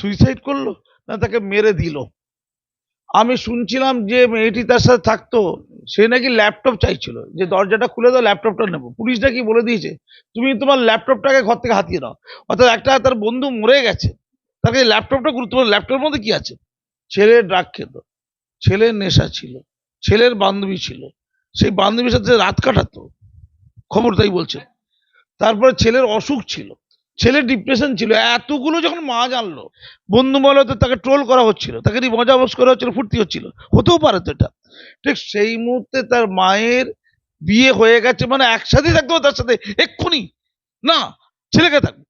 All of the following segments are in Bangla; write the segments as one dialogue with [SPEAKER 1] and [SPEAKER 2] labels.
[SPEAKER 1] সুইসাইড করল? না, তাকে মেরে দিল। আমি শুনছিলাম যে মেয়েটি তার সাথে থাকতো, সে নাকি ল্যাপটপ চাইছিল। যে দরজাটা খুলে দাও, ল্যাপটপটা নেব। পুলিশ নাকি বলে দিয়েছে, তুমি তোমার ল্যাপটপটাকে ঘর থেকে হাতিয়ে নাও। অর্থাৎ একটা তার বন্ধু মরে গেছে। তাকে ল্যাপটপটা গুরুত্বপূর্ণ। ল্যাপটপের মধ্যে কি আছে? ছেলে ড্রাগ খেত। ছেলের নেশা ছিল। ছেলের বান্ধবী ছিল। সেই বান্ধবীর সাথে রাত কাটাতো। খবর তাই বলছে। তারপরে ছেলের অসুখ ছিল। ছেলের ডিপ্রেশন ছিল, এতগুলো যখন মা জানলো, বন্ধু বলে তাকে ট্রোল করা হচ্ছিল, তাকে মজা বস করা হচ্ছিল, ফুর্তি হচ্ছিল, হতেও পারে তো এটা। ঠিক সেই মুহূর্তে তার মায়ের বিয়ে হয়ে গেছে মানে একসাথে থাকতে তার সাথে এক্ষুনি। না, ছেলেকে থাকবে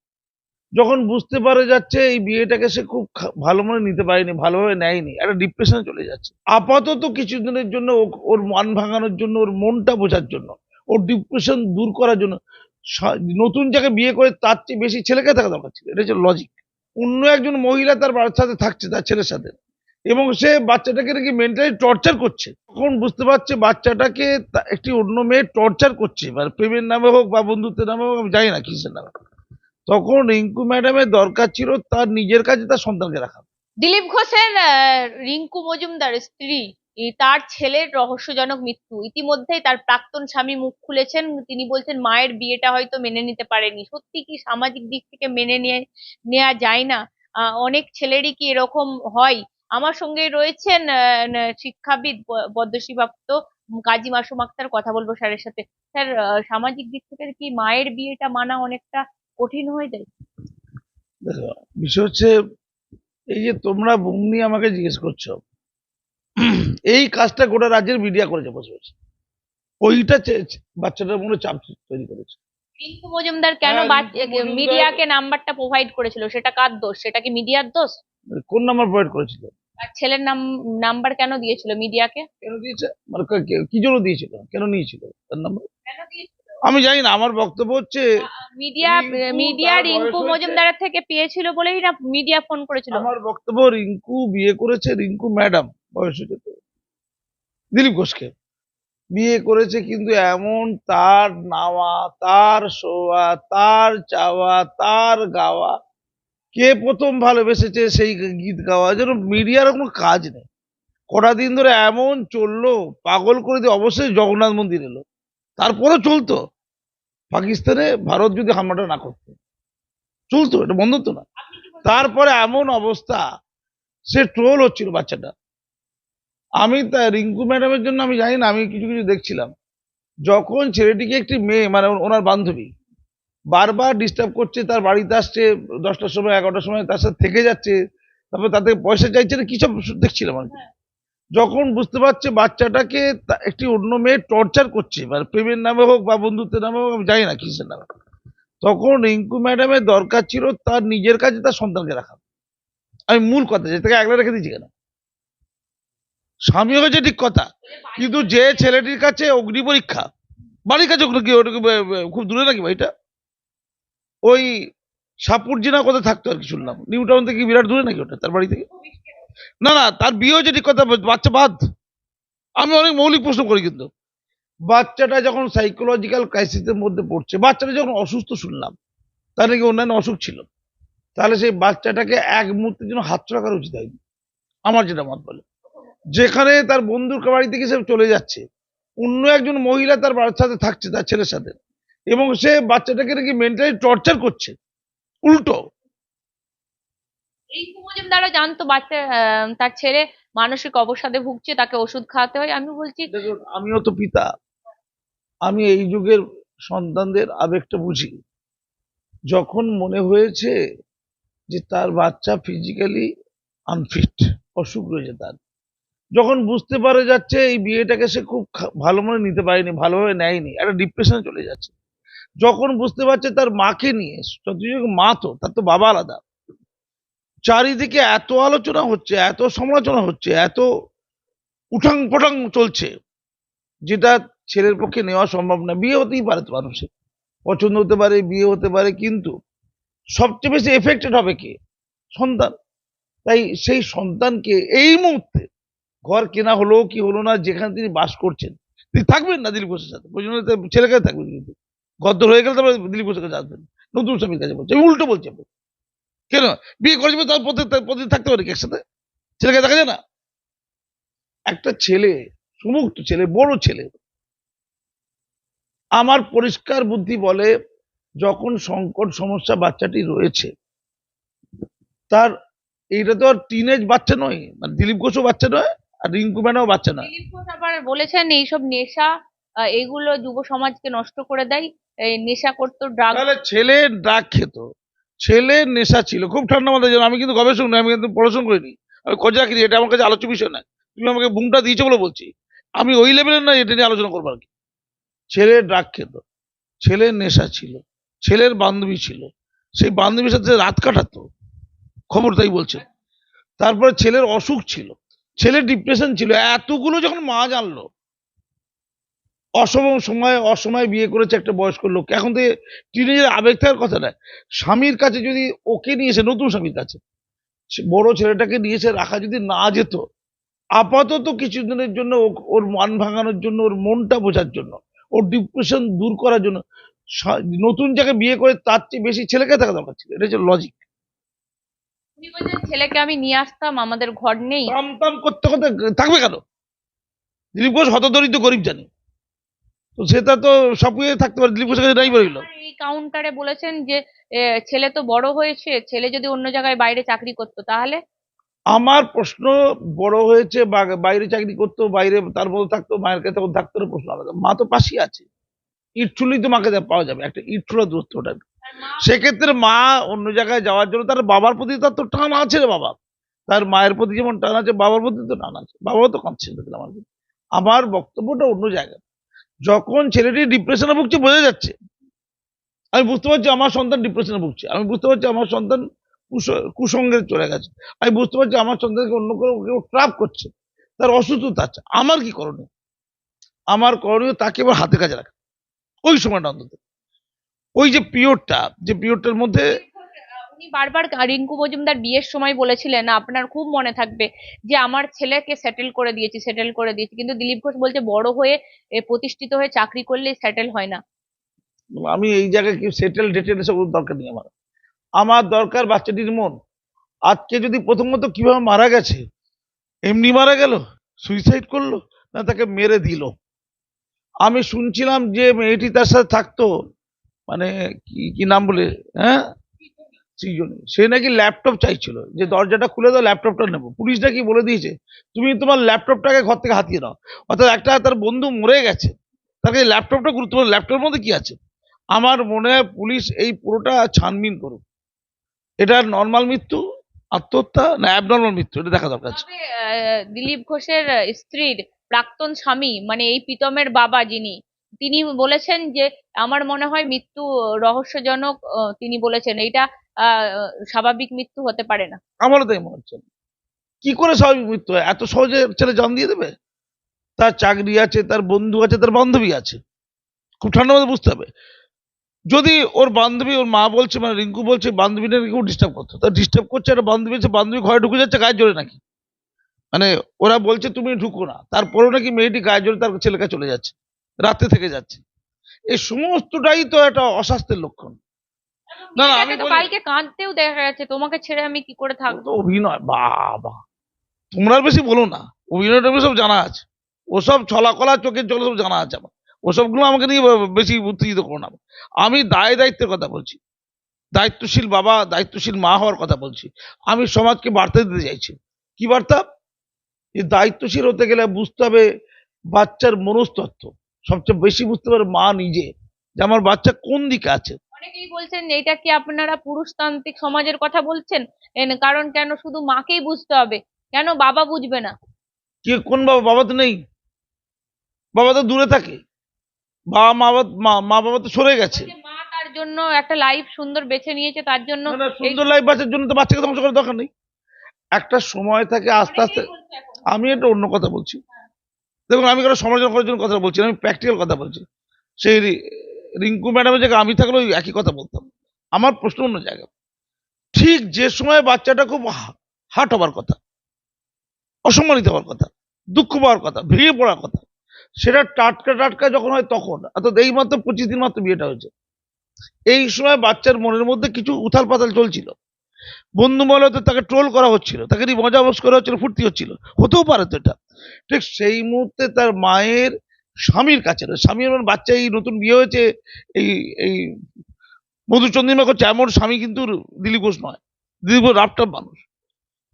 [SPEAKER 1] যখন বুঝতে পারে যাচ্ছে এই বিয়েটাকে সে খুব ভালো মনে নিতে পারেনি, ভালোভাবে নেয়নি, একটা ডিপ্রেশনে চলে যাচ্ছে। আপাতত কিছুদিনের জন্য ওর মান ভাঙানোর জন্য, ওর মনটা বোঝার জন্য, ওর ডিপ্রেশন দূর করার জন্য নতুন যাকে বিয়ে করে তার চেয়ে বেশি ছেলেকে থাকা দরকার ছিল। এটা হচ্ছে লজিক অন্য একজন মহিলা তার বাচ্চার সাথে থাকছে, তার ছেলের সাথে। এবং সে বাচ্চাটাকে নাকি মেন্টালি টর্চার করছে। তখন বুঝতে পারছে বাচ্চাটাকে একটি অন্য মেয়ে টর্চার করছে। মানে প্রেমের নামে হোক বা বন্ধুত্বের নামে হোক, আমি জানি না কিসের নামে। তখন রিঙ্কু ম্যাডামের দরকার ছিল তার নিজের কাছে তার সন্তানকে রাখা।
[SPEAKER 2] দিলীপ ঘোষের রিঙ্কু মজুমদার, স্ত্রী। তার ছেলের রহস্যজনক মৃত্যু। ইতিমধ্যেই তার প্রাক্তন স্বামী মুখ খুলেছেন। তিনি বলছেন, মায়ের বিয়েটা হয়তো মেনে নিতে পারেনি। সত্যি কি সামাজিক দিক থেকে মেনে নিয়ে নেওয়া যায় না? অনেক ছেলেরই কি এরকম হয়? আমার সঙ্গে রয়েছেন শিক্ষাবিদ পদ্মশ্রীপ্রাপ্ত কাজী মাসুম আক্তার। কথা বলব স্যারের সাথে। স্যার সামাজিক দিক থেকে কি মায়ের বিয়েটা মানা অনেকটা কঠিন হয়ে যায়?
[SPEAKER 1] বিষয় হচ্ছে, এই যে তোমরা বুম আমাকে জিজ্ঞেস করছ এই কাজটা গোটা রাজ্যের মিডিয়া করেছে বসে বসে ওইটা বাচ্চাটার মনে চাপ তৈরি করেছে।
[SPEAKER 2] রিঙ্কু মজুমদার কেন
[SPEAKER 1] হ্যাঁ,
[SPEAKER 2] মিডিয়াকে নাম্বারটা প্রোভাইড করেছিল? সেটা কার দোষ? সেটা কি মিডিয়ার দোষ?
[SPEAKER 1] কোন নাম্বার প্রোভাইড করেছিল?
[SPEAKER 2] আর ছেলের নাম নাম্বার কেন দিয়েছিল মিডিয়াকে
[SPEAKER 1] কেন দিয়েছে? মানে কে- জন্য দিয়েছিল? কেন নিয়েছিল তার নাম্বার
[SPEAKER 2] কেন দিয়েছিল?
[SPEAKER 1] আমি জানি না আমার বক্তব্য হচ্ছে
[SPEAKER 2] মিডিয়া মিডিয়া রিঙ্কু মজুমদারের থেকে পেয়েছিল বলেই না মিডিয়া ফোন করেছিল।
[SPEAKER 1] আমার বক্তব্য রিঙ্কু বিয়ে করেছে রিঙ্কু ম্যাডাম বয়স হয়েছে তো। দিলীপ ঘোষকে। বিয়ে করেছে কিন্তু এমন তার নাওয়া, তার শোয়া তার চাওয়া, তার গাওয়া। কে প্রথম ভালোবেসেছে সেই গীত গাওয়া? যেন মিডিয়ার কোনো কাজ নেই। কটা দিন ধরে এমন চলল, পাগল করে দিয়ে অবশ্যই জগন্নাথ মন্দির এলো। তারপরে চলতো। পাকিস্তানে ভারত যদি হামলাটা না করতো। চলতো, এটা বন্ধ হতো না। তারপরে এমন অবস্থা, সে ট্রোল হচ্ছিল বাচ্চাটা। আমি তা রিঙ্কু ম্যাডামের জন্য আমি জানি না আমি কিছু কিছু দেখছিলাম। যখন ছেলেটিকে একটি মেয়ে মানে ওনার বান্ধবী বারবার ডিস্টার্ব করছে তার বাড়িতে আসছে দশটার সময় এগারোটার সময় তার সাথে থেকে যাচ্ছে তারপর তাতে পয়সা চাইছে না কি সব দেখছিলাম আর যখন বুঝতে পারছে বাচ্চাটাকে একটি অন্য মেয়ে টর্চার করছে মানে প্রেমের নামে হোক বা বন্ধুত্বের নামে হোক আমি জানি না কিসের নামে। তখন রিঙ্কু ম্যাডামের দরকার ছিল তার নিজের কাছে তার সন্তানকে রাখা। আমি মূল কথা যে তাকে একলা রেখে দিয়েছি কেন? স্বামী হয়েছে ঠিক কথা। কিন্তু যে ছেলেটির কাছে অগ্নি পরীক্ষা, বাড়ির কাছে ওগুলো কি খুব দূরে নাকি ভাইটা ওই সাপুরজিনা কোথায় থাকতো আর কি শুনলাম। নিউ টাউন থেকে বিরাট দূরে নাকি ওটা, তার বাড়ি থেকে? না না, তার বিয়ে হয়েছে ঠিক কথা বাচ্চা বাদ। আমি অনেক মৌলিক প্রশ্ন করি কিন্তু। বাচ্চাটা যখন সাইকোলজিক্যাল ক্রাইসিসের মধ্যে পড়ছে, বাচ্চাটা যখন অসুস্থ শুনলাম, তার নাকি অন্যান্য অসুখ ছিল। তাহলে সেই বাচ্চাটাকে এক মুহূর্তের জন্য হাতছড়া করা উচিত হয়নি। আমার যেটা মত বলে। যেখানে তার বন্ধুর বাড়ি থেকে সে চলে যাচ্ছে। অন্য একজন মহিলা তার বাড়ির সাথে থাকছে তার ছেলের সাথে। এবং সে বাচ্চাটাকে নাকি মেন্টালি টর্চার করছে। উল্টো।
[SPEAKER 2] মজুমদারও জানতো বাচ্চা তার ছেলে মানসিক অবসাদে ভুগছে তাকে ওষুধ খাওয়াতে হয়। আমি বলছি
[SPEAKER 1] দেখুন আমিও তো পিতা। আমি এই যুগের সন্তানদের আবেগটা বুঝি। যখন মনে হয়েছে যে তার বাচ্চা ফিজিক্যালি আনফিট অসুখ রয়েছে তার। যখন বুঝতে পারে যাচ্ছে এই বিয়েটাকে সে খুব ভালো মনে নিতে পারেনি, ভালোভাবে নেয়নি, একটা ডিপ্রেশনে চলে যাচ্ছে। যখন বুঝতে পারছে তার মাকে নিয়ে যতটুকু মা তো, তার তো বাবা আলাদা। চারিদিকে এত আলোচনা হচ্ছে, এত সমালোচনা হচ্ছে, এত উঠাং পটাং চলছে, যেটা ছেলের পক্ষে নেওয়া সম্ভব না। বিয়ে হতেই পারে তো মানুষের। পছন্দ হতে পারে, বিয়ে হতে পারে, কিন্তু সবচেয়ে বেশি এফেক্টেড হবে কে? সন্তান। তাই সেই সন্তানকে এই মুহূর্তে ঘর কেনা হলো কি হলো না, যেখানে তিনি বাস করছেন। তিনি থাকবেন না দিলীপ ঘোষের সাথে? ছেলের কাছে থাকবেন কিন্তু। গদ্দর হয়ে গেলে তারপরে দিলীপ ঘোষের কাছে আসবেন। নতুন স্বামীর কাছে বলছে। উল্টো বলছি। কেন? বিয়ে করেছে তার প্রতি থাকতে পারে একসাথে? ছেলেকে দেখা যায় না? একটা ছেলে, সুমুক্ত ছেলে, বড় ছেলে, আমার পরিষ্কার বুদ্ধি বলে যখন সংকট সমস্যা বাচ্চাটি রয়েছে, তার এইটা তো আর টিনেজ বাচ্চা নয় মানে দিলীপ ঘোষও বাচ্চা নয় আর রিঙ্কু ম্যানও বাচ্চা নয়
[SPEAKER 2] দিলীপ ঘোষ আবার বলেছেন এইসব নেশা আহ, এগুলো যুব সমাজকে নষ্ট করে দেয়। এই নেশা করতো ড্রাগ
[SPEAKER 1] তাহলে ছেলে ড্রাগ খেত। ছেলের নেশা ছিল। খুব ঠান্ডা মাথায় ছিল আমি কিন্তু গবেষক নই আমি কিন্তু পড়াশোনা করিনি। আমি খোঁজ রাখিনি এটা আমার কাছে আলোচ্য বিষয় না তুমি আমাকে বুমটা দিয়েছ বলে বলছি। আমি ওই লেভেলের না এটা নিয়ে আলোচনা করব আর কি। ছেলে ড্রাগ খেত। ছেলের নেশা ছিল। ছেলের বান্ধবী ছিল। সেই বান্ধবীর সাথে রাত কাটাতো। খবর তাই বলছে। তারপরে ছেলের অসুখ ছিল। ছেলের ডিপ্রেশন ছিল। এতগুলো যখন মা জানলো, অসম সময় অসময়ে বিয়ে করেছে একটা বয়স্ক লোক এখন থেকে টিনেজের আবেগ থাকার কথা নয়। স্বামীর কাছে যদি ওকে নিয়েছে নতুন স্বামীর কাছে বড় ছেলেটাকে নিয়েছে রাখা যদি না যেত, আপাতত কিছুদিনের জন্য ওর মান ভাঙানোর জন্য, ওর মনটা বোঝার জন্য, ওর ডিপ্রেশন দূর করার জন্য নতুন জায়গায় বিয়ে করে তার চেয়ে বেশি ছেলেকে থাকা দরকার ছিল। এটা হচ্ছে লজিক
[SPEAKER 2] ছেলেকে আমি নিয়ে আসতাম আমাদের ঘর নেই।
[SPEAKER 1] করতে করতে থাকবে কেন? দিলীপ ঘোষ হতদরিদ্র গরিব জানি। তো সেটা তো সব থাকতে পারে দিলীপ ঘোষের কাছে নাই বলিল
[SPEAKER 2] এই কাউন্টারে বলেছেন যে ছেলে তো বড় হয়েছে ছেলে যদি অন্য জায়গায় বাইরে চাকরি করতো তাহলে?
[SPEAKER 1] আমার প্রশ্ন বড় হয়েছে বা- বাইরে চাকরি করতো বাইরে তার মধ্যে থাকতো মায়ের কাছে তখন থাকতো প্রশ্ন আলাদা। মা তো পাশেই আছে। ইটচুলি তো মাকে পাওয়া যাবে একটা ইটচুলা দূরত্ব ওটা সেক্ষেত্রে মা অন্য জায়গায় যাওয়ার জন্য তার বাবার প্রতি তার তো টান আছে রে বাবা। তার মায়ের প্রতি যেমন টান আছে, বাবার প্রতি তো টান আছে। বাবাও তো কাঁদছে আমার। আমার বক্তব্যটা অন্য জায়গায়। যখন ছেলেটি ডিপ্রেশনে ভুগছে, বোঝা যাচ্ছে। আমি বুঝতে পারছি আমার সন্তান ডিপ্রেশনে ভুগছে। আমি বুঝতে পারছি আমার সন্তান কুস- কুসঙ্গে চলে গেছে। আমি বুঝতে পারছি আমার সন্তানকে অন্য কেউ কেউ ট্রাপ করছে। তার অসুস্থতা আছে। আমার কি করণীয়? আমার করণীয় তাকে এবার হাতে কাজে রাখা ওই সময়টা অন্তত। ওই যে পিরিয়ডটা যে পিরিয়ডটার মধ্যে
[SPEAKER 2] উনি বারবার রিঙ্কু মজুমদার বিয়ের সময় বলেছিলেন আপনার খুব মনে থাকবে যে আমার ছেলেকে সেটেল করে দিয়েছি সেটেল করে দিয়েছি। কিন্তু দিলীপ ঘোষ বলছে বড় হয়ে প্রতিষ্ঠিত হয়ে চাকরি করলে সেটেল হয় না।
[SPEAKER 1] আমি এই জায়গায় কি সেটেল ডেটেল এসব দরকার নেই আমার। আমার দরকার বাচ্চাটির মন। আজকে যদি প্রথমত কীভাবে মারা গেছে এমনি মারা গেল সুইসাইড করল না তাকে মেরে দিল। আমি শুনছিলাম যে মেয়েটি তার সাথে থাকতো মানে কি কি নাম বলে হ্যাঁ? সে নাকি ল্যাপটপ চাইছিল, যে দরজাটা খুলে দাও ল্যাপটপটা নেব। পুলিশ নাকি বলে দিয়েছে, তুমি তোমার ল্যাপটপটাকে ঘর থেকে হাতিয়ে নাও। অর্থাৎ একটা তার বন্ধু মরে গেছে তাকে ল্যাপটপটা গুরুত্বপূর্ণ ল্যাপটপের মধ্যে কি আছে? আমার মনে হয় পুলিশ এই পুরোটা ছানবিন করুক। এটা নর্মাল মৃত্যু, আত্মহত্যা না অ্যাবনর্মাল মৃত্যু, এটা দেখা দরকার
[SPEAKER 2] দিলীপ ঘোষের স্ত্রীর প্রাক্তন স্বামী মানে এই প্রীতমের বাবা যিনি তিনি বলেছেন যে আমার মনে হয় মৃত্যু রহস্যজনক তিনি বলেছেন। আহ, স্বাভাবিক মৃত্যু হতে পারে না।
[SPEAKER 1] আমারও তাই মনে হচ্ছে। কি করে স্বাভাবিক মৃত্যু হয়? এত সহজে ছেলে জান দিয়ে দেবে? তার চাকরি আছে তার বন্ধু আছে তার বান্ধবী আছে। খুব ঠান্ডা মাথায় বুঝতে হবে। যদি ওর বান্ধবী ওর মা বলছে মানে রিঙ্কু বলছে বান্ধবীটা কেউ ডিস্টার্ব করতো তা ডিস্টার্ব করছে একটা বান্ধবী আছে বান্ধবী ঘরে ঢুকে যাচ্ছে গায়ে জোরে নাকি? মানে ওরা বলছে তুমি ঢুকো না। তারপরেও নাকি মেয়েটি গায়ে জোরে তার ছেলেকে চলে যাচ্ছে। রাতে থেকে যাচ্ছে। এই সমস্তটাই তো একটা অস্বাস্থ্যের লক্ষণ। না, না, আমি
[SPEAKER 2] কালকে কাঁদতেও দেখা যাচ্ছে তোমাকে ছেড়ে আমি কি করে থাকব?
[SPEAKER 1] তো অভিনয় বাবা। তোমরা আর বেশি বলো না। অভিনয়টা সব জানা আছে। ওসব ছলা কলা চোখের জল সব জানা আছে আমার। ওসবগুলো আমাকে নিয়ে বেশি উত্তেজিত করো না। আমি দায় দায়িত্বের কথা বলছি। দায়িত্বশীল বাবা দায়িত্বশীল মা হওয়ার কথা বলছি। আমি সমাজকে বার্তা দিতে চাইছি। কি বার্তা? যে দায়িত্বশীল হতে গেলে বুঝতে হবে বাচ্চার মনস্তত্ত্ব। সবচেয়ে বেশি বুঝতে পারে মা নিজে যে আমার বাচ্চা কোন দিকে আছে।
[SPEAKER 2] অনেকেই বলছেন এইটা কি আপনারা পুরুষতান্ত্রিক সমাজের কথা বলছেন? কারণ কেন শুধু মাকেই বুঝতে হবে? কেন বাবা বুঝবে না?
[SPEAKER 1] কে কোন বাবা? বাবা তো নেই। বাবা তো দূরে থাকে। বাবা মা বাবা- মা মা বাবা তো সরে গেছে।
[SPEAKER 2] মা তার জন্য একটা লাইফ সুন্দর বেছে নিয়েছে তার জন্য
[SPEAKER 1] সুন্দর লাইফ বাঁচার জন্য তো বাচ্চাকে ধ্বংস করার দরকার নেই। একটা সময় থাকে আস্তে আস্তে। আমি একটা অন্য কথা বলছি। দেখুন, আমি কোনো সমালোচনা করার জন্য কথা বলছি আমি প্র্যাকটিক্যাল কথা বলছি। সেই রিঙ্কু ম্যাডামের জায়গায় আমি থাকলে ওই একই কথা বলতাম। আমার প্রশ্ন অন্য জায়গায়। ঠিক যে সময় বাচ্চাটা খুব হাট হবার কথা, অসম্মানিত হওয়ার কথা, দুঃখ পাওয়ার কথা, ভেঙে পড়ার কথা, সেটা টাটকা টাটকা যখন হয় তখন, অর্থাৎ এই মাত্র পঁচিশ দিন মাত্র বিয়েটা হয়েছে, এই সময় বাচ্চার মনের মধ্যে কিছু উথাল পাতাল চলছিল। বন্ধু মহলে তো তাকে ট্রোল করা হচ্ছিল তাকে নিয়ে মজা বস করা হচ্ছিল ফুর্তি হচ্ছিল। হতেও পারে তো এটা। ঠিক সেই মুহূর্তে তার মায়ের স্বামীর কাছে নয়, স্বামীর মানে বাচ্চা এই নতুন বিয়ে হয়েছে এই এই মধুচন্দ্রিমা করছে এমন স্বামী কিন্তু দিলীপ ঘোষ নয়। দিলীপ ঘোষ রাফটার মানুষ।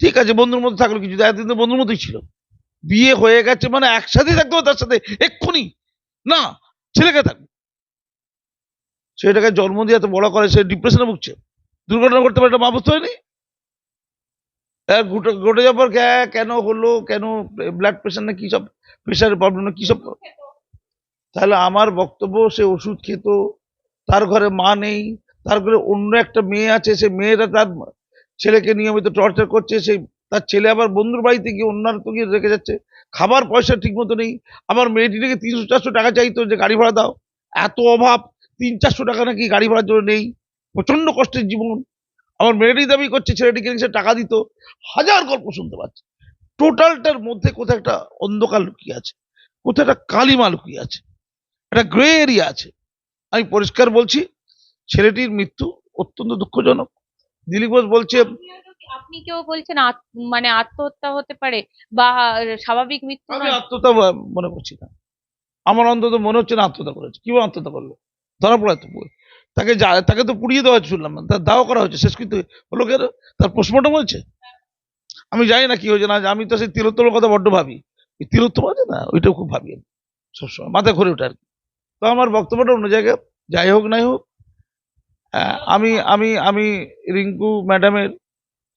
[SPEAKER 1] ঠিক আছে বন্ধুর মধ্যে থাকল কিছু এতদিন তো বন্ধুর মতোই ছিল। বিয়ে হয়ে গেছে মানে একসাথেই থাকতে হবে তার সাথে এক্ষুনি। না ছেলেকে থাকবে। ছেলেটাকে জন্ম দিয়ে এত বড় করে সে ডিপ্রেশনে ভুগছে। দুর্ঘটনা করতে পারে, এটা মা বুঝতে হয়নি ঘটে যাওয়ার পর কেন হলো, কেন ব্লাড প্রেশার না কি সব, প্রেশারের প্রবলেম না কি সব? তাহলে আমার বক্তব্য, সে ওষুধ খেত, তার ঘরে মা নেই, তার ঘরে অন্য একটা মেয়ে আছে, সে মেয়েরা তার ছেলেকে নিয়মিত টর্চার করছে সেই তার ছেলে আবার বন্ধুর বাড়িতে গিয়ে অন্যান্য তো গিয়ে রেখে যাচ্ছে, খাবার পয়সা ঠিক মতো নেই, আমার মেয়েটিকে তিনশো চারশো টাকা চাইতো যে গাড়ি ভাড়া দাও, এত অভাব, তিন চারশো টাকা নাকি গাড়ি ভাড়ার জন্য নেই প্রচণ্ড কষ্টের জীবন। আমার মেয়েটি দাবি করছে ছেলেটিকে সে টাকা দিত। হাজার গল্প শুনতে পাচ্ছি। টোটালটার মধ্যে কোথাও একটা অন্ধকার লুকিয়ে আছে কোথাও একটা কালিমা লুকিয়ে আছে একটা গ্রে এরিয়া আছে। আমি পরিষ্কার বলছি ছেলেটির মৃত্যু অত্যন্ত দুঃখজনক। দিলীপ ঘোষ বলছে
[SPEAKER 2] আপনি কেউ বলছেন মানে আত্মহত্যা হতে পারে বা স্বাভাবিক মৃত্যু
[SPEAKER 1] আমি আত্মহত্যা মনে করছি না। আমার অন্তত মনে হচ্ছে না আত্মহত্যা করেছে। কীভাবে আত্মহত্যা করল? ধরা পড়ে তো তাকে যা তাকে তো পুড়িয়ে দেওয়া শুনলাম তার দাও করা হয়েছে শেষ কিন্তু হলো কেন তার পোস্টমর্টম হয়েছে? আমি জানি না কি হয়েছে না আমি তো সেই তিলোত্তমের কথা বড্ড ভাবি। এই তিলোত্তম আছে না ওইটাও খুব ভাবি আমি সবসময় মাথায় ঘুরে ওঠে আর কি। তো আমার বক্তব্যটা অন্য জায়গায় যাই হোক নাই হোক আহ, আমি আমি আমি রিঙ্কু ম্যাডামের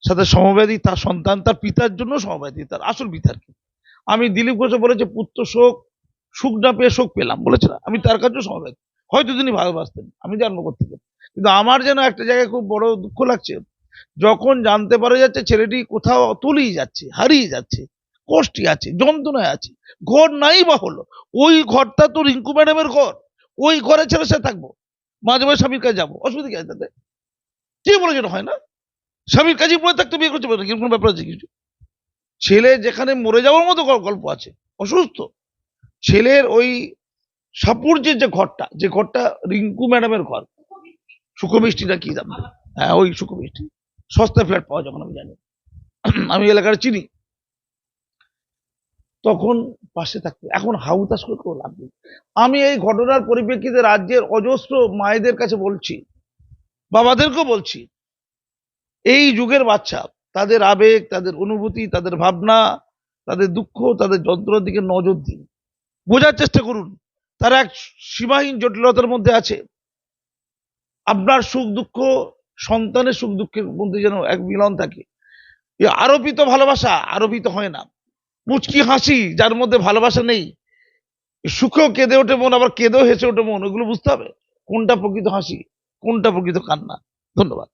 [SPEAKER 1] সাথে সমব্যাধী তার সন্তান তার পিতার জন্য সমব্যাধী তার আসল পিতার কি আমি দিলীপ ঘোষ বলেছে পুত্র শোক সুখ না পেয়ে শোক পেলাম বলেছে না আমি তার কাছেও সমব্যাধী হয়তো তিনি ভালোবাসতেন আমি জন্ম করতে কিন্তু আমার যেন একটা জায়গায় খুব বড় দুঃখ লাগছে যখন জানতে পারা যাচ্ছে ছেলেটি কোথাও তলিয়ে যাচ্ছে হারিয়ে যাচ্ছে কষ্টে আছে যন্ত্রণায় আছে ঘর নাই বা হলো ওই ঘরটা তো রিঙ্কু ম্যাডামের ঘর ওই ঘরে ছেলে সে থাকব মাঝে মাঝে স্বামীর কাছে যাব অসুবিধা কি আছে তাতে? কে বলে যেন হয় না? স্বামীর কাছেই পড়ে থাকতে বিয়ে করতে পারে না, কীরকম ব্যাপার আছে কিছু? ছেলে যেখানে মরে যাওয়ার মতো গল- গল্প আছে অসুস্থ। ছেলের ওই সাপুর্যের যে ঘরটা যে ঘরটা রিঙ্কু ম্যাডামের ঘর সুখমিষ্টিটা কি দাম হ্যাঁ ওই সুখমিষ্টি। সস্তা ফ্ল্যাট পাওয়া যখন আমি জানি। আমি এলাকার চিনি। তখন পাশে থাকতে, এখন হাউতাস করে কোনো লাভ নেই। আমি এই ঘটনার পরিপ্রেক্ষিতে রাজ্যের অজস্র মায়েদের কাছে বলছি, বাবাদেরকেও বলছি, এই যুগের বাচ্চা, তাদের আবেগ, তাদের অনুভূতি, তাদের ভাবনা, তাদের দুঃখ, তাদের যন্ত্রণার দিকে নজর দিন। বোঝার চেষ্টা করুন। তারা এক সীমাহীন জটিলতার মধ্যে আছে। আপনার সুখ দুঃখ, সন্তানের সুখ দুঃখের মধ্যে যেন এক মিলন থাকে। আরোপিত ভালোবাসা আরোপিত হয় না। মুচকি হাসি, যার মধ্যে ভালোবাসা নেই সুখেও কেঁদে ওঠে মন, আবার কেঁদেও হেসে ওঠে মন, ওগুলো বুঝতে হবে। কোনটা প্রকৃত হাসি, কোনটা প্রকৃত কান্না? ধন্যবাদ।